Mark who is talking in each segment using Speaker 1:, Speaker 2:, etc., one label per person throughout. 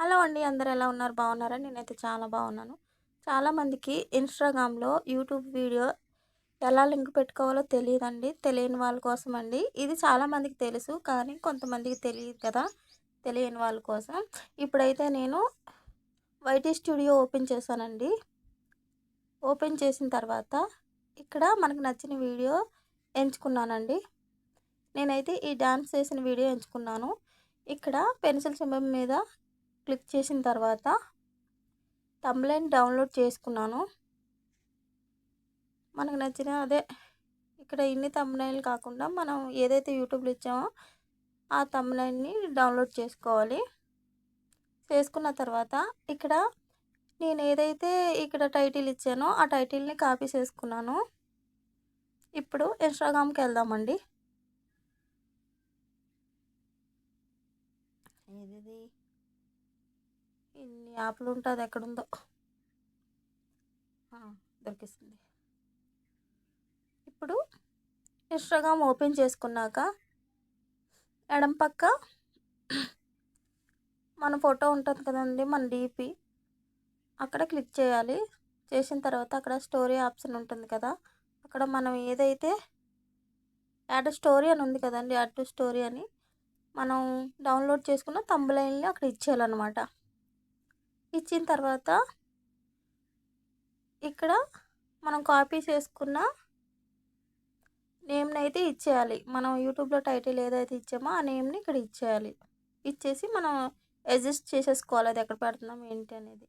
Speaker 1: Hello అండి అందరు ఎలా ఉన్నారు? బాగున్నారా? నేనైతే చాలా బాగున్నాను. చాలామందికి ఇన్స్టాగ్రామ్లో యూట్యూబ్ వీడియో ఎలా లింక్ పెట్టుకోవాలో తెలియదండి. తెలియని వాళ్ళ కోసం అండి. ఇది చాలామందికి తెలుసు కానీ కొంతమందికి తెలియదు కదా? తెలియని వాళ్ళ కోసం. ఇప్పుడైతే నేను వైటీ స్టూడియో ఓపెన్ చేశానండి. ఓపెన్ చేసిన తర్వాత ఇక్కడ మనకు నచ్చిన వీడియో ఎంచుకున్నానండి. నేనైతే ఈ డ్యాన్స్ చేసిన వీడియో ఎంచుకున్నాను. ఇక్కడ పెన్సిల్ సింబం మీద క్లిక్ చేసిన తర్వాత తంబ్లైన్ డౌన్లోడ్ చేసుకున్నాను. మనకు నచ్చిన అదే ఇక్కడ ఇన్ని తమ్లైన్లు కాకుండా మనం ఏదైతే యూట్యూబ్లో ఇచ్చామో ఆ తమ్లైన్ని డౌన్లోడ్ చేసుకోవాలి. చేసుకున్న తర్వాత ఇక్కడ నేను ఏదైతే ఇక్కడ టైటిల్ ఇచ్చానో ఆ టైటిల్ని కాపీ చేసుకున్నాను. ఇప్పుడు ఇన్స్టాగ్రామ్కి వెళ్దామండి. ఏది ఇన్ని యాప్లు ఉంటుంది ఎక్కడుందో. దొరికిస్తుంది ఇప్పుడు ఇన్స్టాగ్రామ్ ఓపెన్ చేసుకున్నాక ఎడం పక్క మన ఫోటో ఉంటుంది కదండి మన డీపీ. అక్కడ క్లిక్ చేయాలి. చేసిన తర్వాత అక్కడ స్టోరీ ఆప్షన్ ఉంటుంది కదా అక్కడ మనం ఏదైతే యాడ్ స్టోరీ అని ఉంది కదండి యాడ్ టు స్టోరీ అని మనం డౌన్లోడ్ చేసుకున్న తంబులైన్ని అక్కడ ఇచ్చేయాలన్నమాట. ఇచ్చిన తర్వాత ఇక్కడ మనం కాపీ చేసుకున్న నేమ్ని అయితే ఇచ్చేయాలి. మనం యూట్యూబ్లో టైటిల్ ఏదైతే ఇచ్చామో ఆ నేమ్ని ఇక్కడ ఇచ్చేయాలి. ఇచ్చేసి మనం అడ్జస్ట్ చేసేసుకోవాలి. అది ఎక్కడ పెడుతున్నాం ఏంటి అనేది.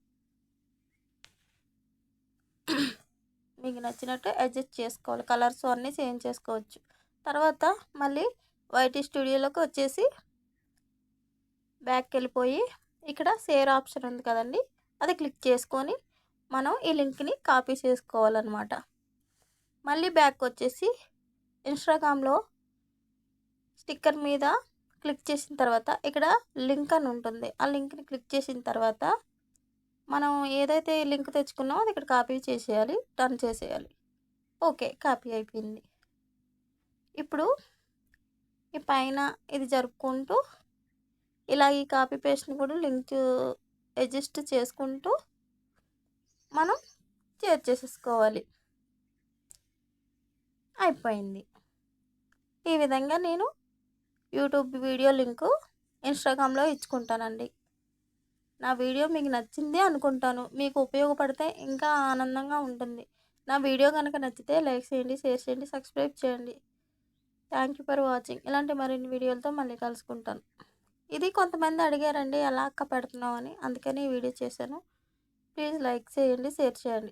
Speaker 1: మీకు నచ్చినట్టు అడ్జస్ట్ చేసుకోవాలి. కలర్స్ అన్నీ చేంజ్ చేసుకోవచ్చు. తర్వాత మళ్ళీ వైటీ స్టూడియోలోకి వచ్చేసి బ్యాక్కి వెళ్ళిపోయి ఇక్కడ షేర్ ఆప్షన్ ఉంది కదండి. అది క్లిక్ చేసుకొని మనం ఈ లింక్ని కాపీ చేసుకోవాలన్నమాట. మళ్ళీ బ్యాక్ వచ్చేసి ఇన్స్టాగ్రామ్లో స్టిక్కర్ మీద క్లిక్ చేసిన తర్వాత ఇక్కడ లింక్ అని ఉంటుంది. ఆ లింక్ని క్లిక్ చేసిన తర్వాత మనం ఏదైతే లింక్ తెచ్చుకున్నామో అది ఇక్కడ కాపీ చేసేయాలి టర్న్ చేసేయాలి. ఓకే కాపీ అయిపోయింది. ఇప్పుడు ఈ పైన ఇది జరుపుకుంటూ ఇలా ఈ కాపీ పేస్ట్ని కూడా లింక్ అడ్జస్ట్ చేసుకుంటూ మనం షేర్ చేసేసుకోవాలి. అయిపోయింది. ఈ విధంగా నేను యూట్యూబ్ వీడియో లింకు ఇన్స్టాగ్రామ్లో ఇచ్చుకుంటానండి. నా వీడియో మీకు నచ్చింది అనుకుంటాను. మీకు ఉపయోగపడితే ఇంకా ఆనందంగా ఉంటుంది. నా వీడియో కనుక నచ్చితే లైక్ చేయండి షేర్ చేయండి సబ్స్క్రైబ్ చేయండి. Thank you for watching. ఇలాంటి మరిన్ని వీడియోలతో మళ్ళీ కలుసుకుంటాను. ఇది కొంతమంది అడిగారండి ఎలా అక్క పెడుతున్నావు అని. అందుకని ఈ వీడియో చేశాను. ప్లీజ్ లైక్ చేయండి షేర్ చేయండి.